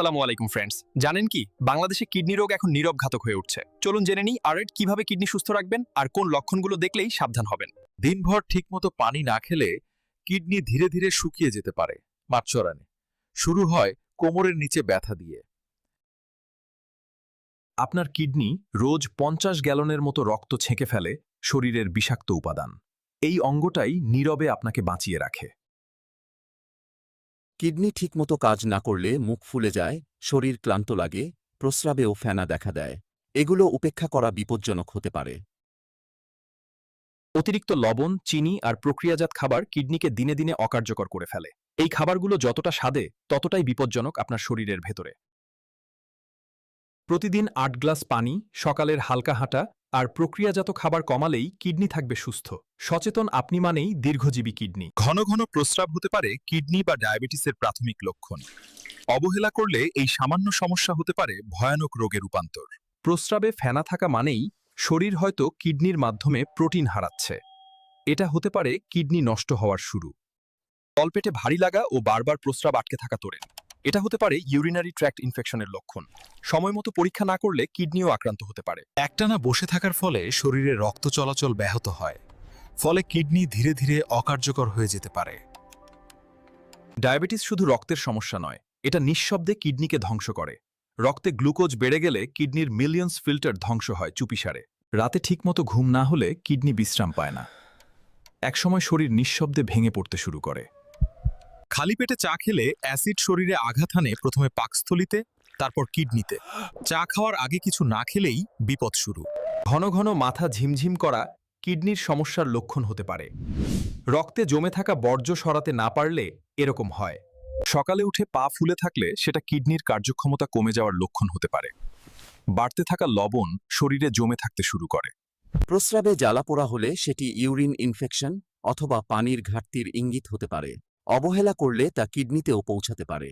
আসসালামু আলাইকুম ফ্রেন্ডস জানেন কি? বাংলাদেশে কিডনি রোগ এখন নীরব ঘাতক হয়ে উঠছে। চলুন জেনে নিই আর কীভাবে কিডনি সুস্থ রাখবেন আর কোন লক্ষণগুলো দেখলেই সাবধান হবেন। দিনভর ঠিকমতো পানি না খেলে কিডনি ধীরে ধীরে শুকিয়ে যেতে পারে মাচ্চরানে শুরু হয় কোমরের নিচে ব্যথা দিয়ে। আপনার কিডনি রোজ পঞ্চাশ গ্যালনের মতো রক্ত ছেঁকে ফেলে, শরীরের বিষাক্ত উপাদান। এই অঙ্গটাই নীরবে আপনাকে বাঁচিয়ে রাখে। কিডনি ঠিকমতো কাজ না করলে মুখ ফুলে যায়, শরীর ক্লান্ত লাগে, প্রস্রাবেও ফেনা দেখা দেয়। এগুলো উপেক্ষা করা বিপজ্জনক হতে পারে। অতিরিক্ত লবণ, চিনি আর প্রক্রিয়াজাত খাবার কিডনিকে দিনে দিনে অকার্যকর করে ফেলে। এই খাবারগুলো যতটা স্বাদে, ততটাই বিপজ্জনক আপনার শরীরের ভেতরে। প্রতিদিন আট গ্লাস পানি, সকালের হালকা হাঁটা আর প্রক্রিয়াজাত খাবার কমালেই কিডনি থাকবে সুস্থ। সচেতন আপনি মানেই দীর্ঘজীবী কিডনি। ঘন ঘন প্রস্রাব হতে পারে কিডনি বা ডায়াবেটিসের প্রাথমিক লক্ষণ। অবহেলা করলে এই সামান্য সমস্যা হতে পারে ভয়ানক রোগে রূপান্তর। প্রস্রাবে ফেনা থাকা মানেই শরীর হয়তো কিডনির মাধ্যমে প্রোটিন হারাচ্ছে। এটা হতে পারে কিডনি নষ্ট হওয়ার শুরু। তলপেটে ভারী লাগা ও বারবার প্রস্রাব আটকে থাকা তোরেন এটা হতে পারে ইউরিনারি ট্র্যাক্ট ইনফেকশনের লক্ষণ। সময়মতো পরীক্ষা না করলে কিডনিও আক্রান্ত হতে পারে। একটানা বসে থাকার ফলে শরীরে রক্ত চলাচল ব্যাহত হয় ফলে কিডনি ধীরে ধীরে অকার্যকর হয়ে যেতে পারে। ডায়াবেটিস শুধু রক্তের সমস্যা নয় এটা নিঃশব্দে কিডনিকে ধ্বংস করে। রক্তে গ্লুকোজ বেড়ে গেলে কিডনির মিলিয়ন্স ফিল্টার ধ্বংস হয় চুপিসারে। রাতে ঠিকমতো ঘুম না হলে কিডনি বিশ্রাম পায় না। একসময় শরীর নিঃশব্দে ভেঙে পড়তে শুরু করে। খালি পেটে চা খেলে অ্যাসিড শরীরে আঘাত হানে প্রথমে পাকস্থলিতে তারপর কিডনিতে। চা খাওয়ার আগে কিছু না খেলেই বিপদ শুরু। ঘন ঘন মাথা ঝিমঝিম করা কিডনির সমস্যার লক্ষণ হতে পারে। রক্তে জমে থাকা বর্জ্য সরাতে না পারলে এরকম হয়। সকালে উঠে পা ফুলে থাকলে সেটা কিডনির কার্যক্ষমতা কমে যাওয়ার লক্ষণ হতে পারে। বাড়তে থাকা লবণ শরীরে জমে থাকতে শুরু করে। প্রস্রাবে জ্বালা পোড়া হলে সেটি ইউরিন ইনফেকশন অথবা পানির ঘাটতির ইঙ্গিত হতে পারে। অবহেলা করলে তা কিডনিতেও পৌঁছাতে পারে।